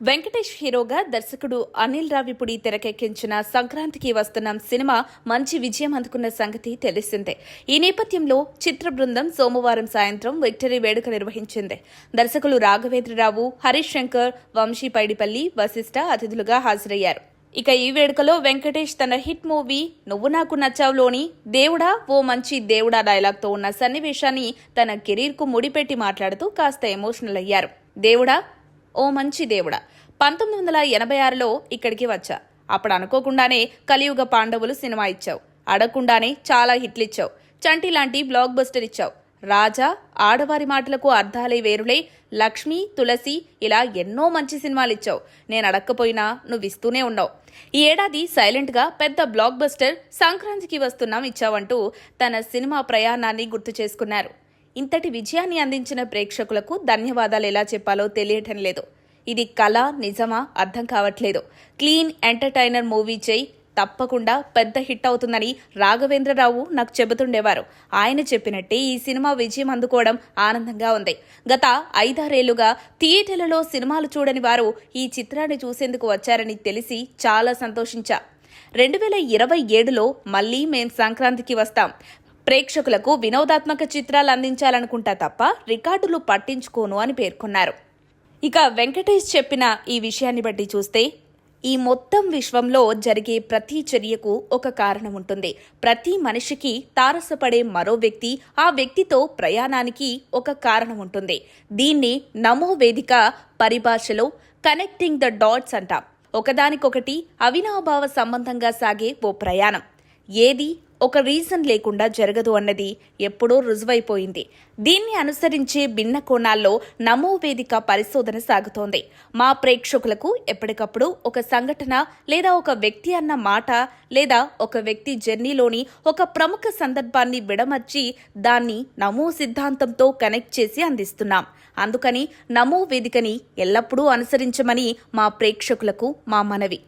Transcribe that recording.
వెంకటేష్ హీరోగా దర్శకుడు అనిల్ రావిపుడి తెరకెక్కించిన సంక్రాంతికి వస్తున్న సినిమా మంచి విజయం అందుకున్న సంగతి తెలిసిందే. ఈ నేపథ్యంలో చిత్ర బృందం సోమవారం సాయంత్రం విక్టరీ వేడుక నిర్వహించింది. దర్శకులు రాఘవేంద్రరావు హరీష్ శంకర్ వంశీ పైడిపల్లి వశిష్ఠ అతిథులుగా హాజరయ్యారు. ఇక ఈ వేడుకలో వెంకటేష్ తన హిట్ మూవీ నువ్వు నాకు నచ్చావులోని దేవుడా ఓ మంచి దేవుడా డైలాగ్తో ఉన్న సన్నివేశాన్ని తన కెరీర్కు ముడిపెట్టి మాట్లాడుతూ కాస్త ఎమోషనల్ అయ్యారు. దేవుడా ఓ మంచి దేవుడా. పంతొమ్మిది వందల ఎనభై ఆరులో ఇక్కడికి వచ్చా. అప్పుడు అనుకోకుండానే కలియుగ పాండవులు సినిమా ఇచ్చావు. అడగకుండానే చాలా హిట్లు ఇచ్చావు. చంటి లాంటి బ్లాక్ బస్టర్ ఇచ్చావు. రాజా ఆడవారి మాటలకు అర్థాలే వేరులే. లక్ష్మి తులసి ఇలా ఎన్నో మంచి సినిమాలు ఇచ్చావు. నేను అడక్కపోయినా నువ్వు ఇస్తూనే ఉన్నావు. ఈ ఏడాది సైలెంట్గా పెద్ద బ్లాక్ బస్టర్ సంక్రాంతికి వస్తున్నాం ఇచ్చావంటూ తన సినిమా ప్రయాణాన్ని గుర్తు చేసుకున్నారు. ఇంతటి విజయాన్ని అందించిన ప్రేక్షకులకు ధన్యవాదాలు ఎలా చెప్పాలో తెలియటం లేదు. ఇది కళ నిజమా అర్థం కావట్లేదు. క్లీన్ ఎంటర్టైనర్ మూవీ చేయి తప్పకుండా పెద్ద హిట్ అవుతుందని రాఘవేంద్రరావు నాకు చెబుతుండేవారు. ఆయన చెప్పినట్టే ఈ సినిమా విజయం అందుకోవడం ఆనందంగా ఉంది. గత ఐదారేళ్ళుగా థియేటర్లలో సినిమాలు చూడని వారు ఈ చిత్రాన్ని చూసేందుకు వచ్చారని తెలిసి చాలా సంతోషించా. రెండు వేల ఇరవై ఏడులో మళ్ళీ మేం సంక్రాంతికి వస్తాం. ప్రేక్షకులకు వినోదాత్మక చిత్రాలు అందించాలనుకుంటా తప్ప రికార్డులు పట్టించుకోను అని పేర్కొన్నారు. ఇక వెంకటేష్ చెప్పిన ఈ విషయాన్ని బట్టి చూస్తే ఈ మొత్తం విశ్వంలో జరిగే ప్రతి చర్యకు ఒక కారణం ఉంటుంది. ప్రతి మనిషికి తారసపడే మరో వ్యక్తి ఆ వ్యక్తితో ప్రయాణానికి ఒక కారణం ఉంటుంది. దీన్ని నమో వేదిక పరిభాషలో కనెక్టింగ్ ద డాట్స్ అంటాం. ఒకదానికొకటి అవినాభావ సంబంధంగా సాగే ఓ ప్రయాణం. ఏది ఒక రీజన్ లేకుండా జరగదు అన్నది ఎప్పుడో రుజువైపోయింది. దీన్ని అనుసరించే భిన్న కోణాల్లో నమో వేదిక పరిశోధన సాగుతోంది. మా ప్రేక్షకులకు ఎప్పటికప్పుడు ఒక సంఘటన లేదా ఒక వ్యక్తి అన్న మాట లేదా ఒక వ్యక్తి జర్నీలోని ఒక ప్రముఖ సందర్భాన్ని విడమర్చి దాన్ని నమో సిద్ధాంతంతో కనెక్ట్ చేసి అందిస్తున్నాం. అందుకని నమో వేదికని ఎల్లప్పుడూ అనుసరించమని మా ప్రేక్షకులకు మా మనవి.